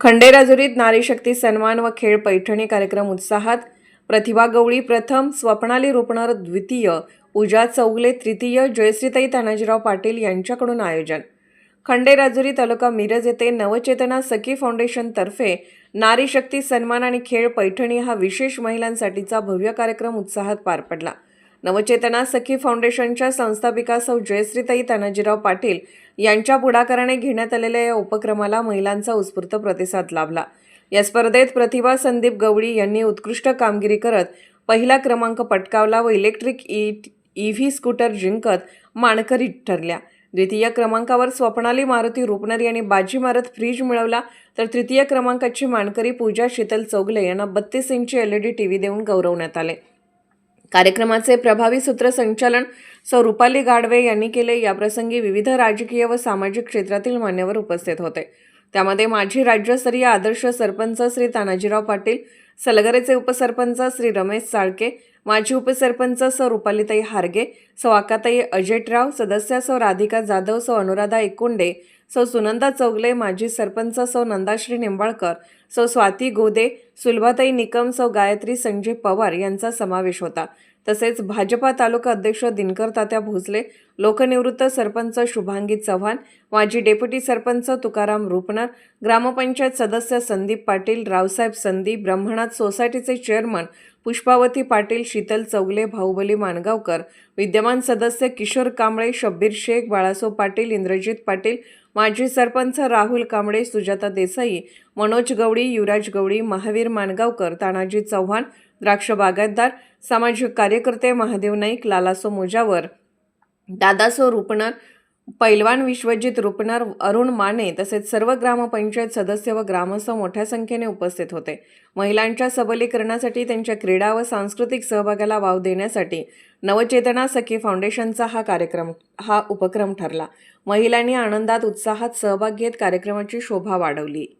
खंडेराजुरीत नारीशक्ती सन्मान व खेळ पैठणी कार्यक्रम उत्साहात. प्रतिभा गवळी प्रथम स्वप्नाली रुपणार द्वितीय पूजा चौगले तृतीय जयश्रीताई तानाजीराव पाटील यांच्याकडून आयोजन. खंडेराजुरी तालुका मिरज येथे नवचेतना सखी फाउंडेशनतर्फे नारीशक्ती सन्मान आणि खेळ पैठणी हा विशेष महिलांसाठीचा भव्य कार्यक्रम उत्साहात पार पडला. नवचेतना सखी फाउंडेशनच्या संस्थापिका सौ जयश्रीताई तानाजीराव पाटील यांच्या पुढाकाराने घेण्यात आलेल्या या उपक्रमाला महिलांचा उत्स्फूर्त प्रतिसाद लाभला. या स्पर्धेत प्रतिभा संदीप गवळी यांनी उत्कृष्ट कामगिरी करत पहिला क्रमांक पटकावला व electric E E V scooter जिंकत मानकरी ठरल्या. द्वितीय क्रमांकावर स्वप्नाली मारुती रुपनर यांनी बाजी मारत फ्रीज मिळवला. तर तृतीय क्रमांकाची मानकरी पूजा शीतल चौगले यांना बत्तीस इंची L E D T V देऊन गौरवण्यात आले. कार्यक्रमाचे प्रभावी सूत्रसंचालन सौ रुपाली गाडवे यांनी केले. याप्रसंगी विविध राजकीय व सामाजिक क्षेत्रातील मान्यवर उपस्थित होते. त्यामध्ये माजी राज्यस्तरीय आदर्श सरपंच श्री तानाजीराव पाटील सलगरेचे उपसरपंच श्री रमेश साळके माजी उपसरपंच सौ रुपालीताई हारगे सौ आकाताई अजेटराव सदस्य सौ राधिका जाधव सौ अनुराधा एकुंडे सौ सुनंदा चौगले माजी सरपंच सौ नंदाश्री निंबाळकर सौ स्वाती गोदे सुलभाताई निकम सौ गायत्री संजय पवार यांचा समावेश होता. तसेच भाजपा तालुका अध्यक्ष दिनकर तात्या भोसले लोकनिवृत्त सरपंच शुभांगी चव्हाण माजी डेप्युटी सरपंच तुकाराम रुपनर ग्रामपंचायत सदस्य संदीप पाटील रावसाहेब संदीप ब्रह्मनाथ सोसायटीचे चेअरमन पुष्पावती पाटील शीतल चौगले भाऊबली माणगावकर विद्यमान सदस्य किशोर कांबळे शब्बीर शेख बाळासो पाटील इंद्रजित पाटील माजी सरपंच राहुल कांबळे सुजाता देसाई मनोज गवळी युवराज गवळी महावीर माणगावकर तानाजी चव्हाण द्राक्ष बागायतदार सामाजिक कार्यकर्ते महादेव नाईक लालासो मुजावर दादासो रुपनर पैलवान विश्वजित रुपनर अरुण माने तसेच सर्व ग्रामपंचायत सदस्य व ग्रामस्थ मोठ्या संख्येने उपस्थित होते. महिलांच्या सबलीकरणासाठी त्यांच्या क्रीडा व सांस्कृतिक सहभागाला वाव देण्यासाठी नवचेतना सखी फाउंडेशनचा हा कार्यक्रम हा उपक्रम ठरला. महिलांनी आनंदात उत्साहात सहभाग घेत कार्यक्रमाची शोभा वाढवली.